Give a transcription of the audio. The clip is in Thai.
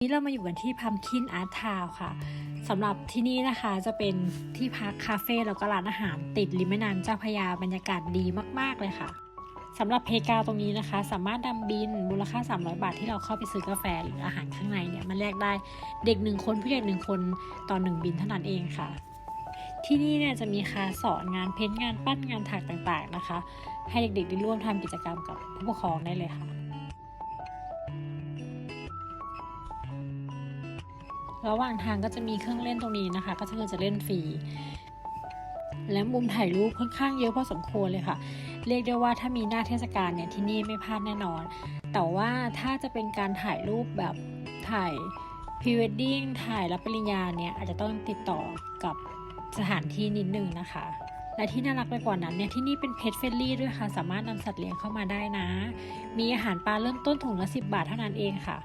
นี้เรามาอยู่กันที่พัมคินอาร์ตทาวค่ะสำหรับที่นี่นะคะจะเป็นที่พักคาเฟ่แล้วก็ร้านอาหารติดริมแม่น้ำเจ้าพระยาบรรยากาศดีมาก ๆ เลยค่ะสำหรับเพกาวตรงนี้นะคะ สามารถนำบินมูลค่า 300 บาทที่เราเข้าไปซื้อกาแฟหรืออาหารข้างในเนี่ยมาแลกได้เด็กหนึ่งคนผู้ใหญ่หนึ่งคนต่อหนึ่งบินเท่านั้นเองค่ะ ที่นี่เนี่ยจะมีคลาสสอนงานเพ้นท์งานปั้นงานถักต่างๆนะคะ ให้เด็กๆได้ร่วมทำกิจกรรมกับผู้ปกครองได้เลยค่ะ ระหว่างทางก็จะมีเครื่องเล่นตรงนี้นะคะ ก็คือจะเล่นฟรีและมุมถ่ายรูปค่อนข้างเยอะพอสมควรเลยค่ะ เรียกได้ว่าถ้ามีหน้าเทศกาลเนี่ยที่นี่ไม่พลาดแน่นอน แต่ว่าถ้าจะเป็นการถ่ายรูปแบบถ่ายพรีเวดดิ้งถ่ายรับปริญญาเนี่ยอาจจะต้องติดต่อกับสถานที่นิดนึงนะคะ และที่น่ารักไปกว่านั้นเนี่ยที่นี่เป็นเพ t เฟ r ลี่ด้วยค่ะ สามารถนำสัตว์เลี้ยงเข้ามาได้นะ มีอาหารปลาเริ่มต้นถุงละ10 บาทเท่านั้นเองค่ะ